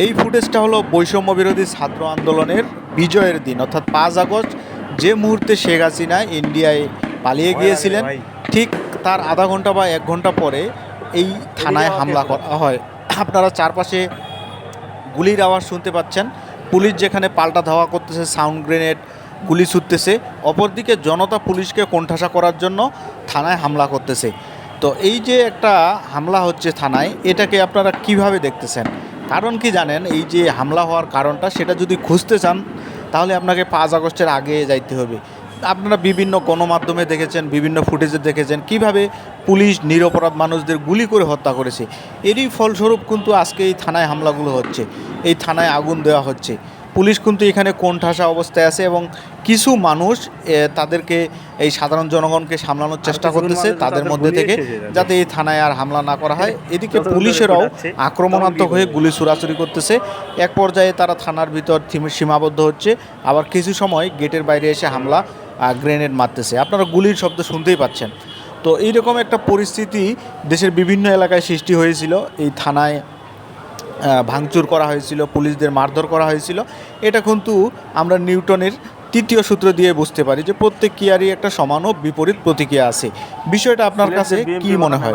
এই ফুটেজটা হলো বৈষম্য বিরোধী ছাত্র আন্দোলনের বিজয়ের দিন অর্থাৎ পাঁচ আগস্ট যে মুহূর্তে শেখ হাসিনা ইন্ডিয়ায় পালিয়ে গিয়েছিলেন ঠিক তার আধা ঘণ্টা বা এক ঘণ্টা পরে এই থানায় হামলা করা হয়। আপনারা চারপাশে গুলির আওয়াজ শুনতে পাচ্ছেন। পুলিশ যেখানে পাল্টা ধাওয়া করতেছে সাউন্ড গ্রেনেড গুলি ছুটতেছে অপরদিকে জনতা পুলিশকে কোণঠাসা করার জন্য থানায় হামলা করতেছে। তো এই যে একটা হামলা হচ্ছে থানায় এটাকে আপনারা কীভাবে দেখতেছেন? কারণ কি জানেন? এই যে হামলা হওয়ার কারণটা, সেটা যদি খুঁজতে চান, তাহলে আপনাকে পাঁচ আগস্টের আগে যাইতে হবে। আপনারা বিভিন্ন গণমাধ্যমে দেখেছেন, বিভিন্ন ফুটেজে দেখেছেন, কীভাবে পুলিশ, নিরপরাধ মানুষদের গুলি করে হত্যা করেছে। এরই ফলস্বরূপ কিন্তু আজকে এই থানায় হামলাগুলো হচ্ছে। এই থানায় আগুন দেওয়া হচ্ছে। পুলিশ কিন্তু এখানে কোণঠাসা অবস্থায় আছে এবং কিছু মানুষ তাদেরকে এই সাধারণ জনগণকে সামলানোর চেষ্টা করতেছে তাদের মধ্যে থেকে যাতে। এই থানায় আর হামলা না করা হয়। এদিকে পুলিশেরাও আক্রমণাত্মক হয়ে গুলি ছোড়াছুরি করতেছে। এক পর্যায়ে তারা থানার ভিতর থিমে- সীমাবদ্ধ হচ্ছে। আবার কিছু সময় গেটের বাইরে এসে হামলা গ্রেনেড মারতেছে। আপনারা গুলির শব্দ শুনতেই পাচ্ছেন। তো এইরকম একটা পরিস্থিতি দেশের বিভিন্ন এলাকায় সৃষ্টি হয়েছিল। এই থানায় ভাঙচুর করা হয়েছিল পুলিশদের মারধর করা হয়েছিল। এটা কিন্তু আমরা নিউটনের তৃতীয় সূত্র দিয়ে বুঝতে পারি যে প্রত্যেক ক্রিয়ারই একটা সমান ও বিপরীত প্রতিক্রিয়া আছে। বিষয়টা আপনার কাছে কি মনে হয়?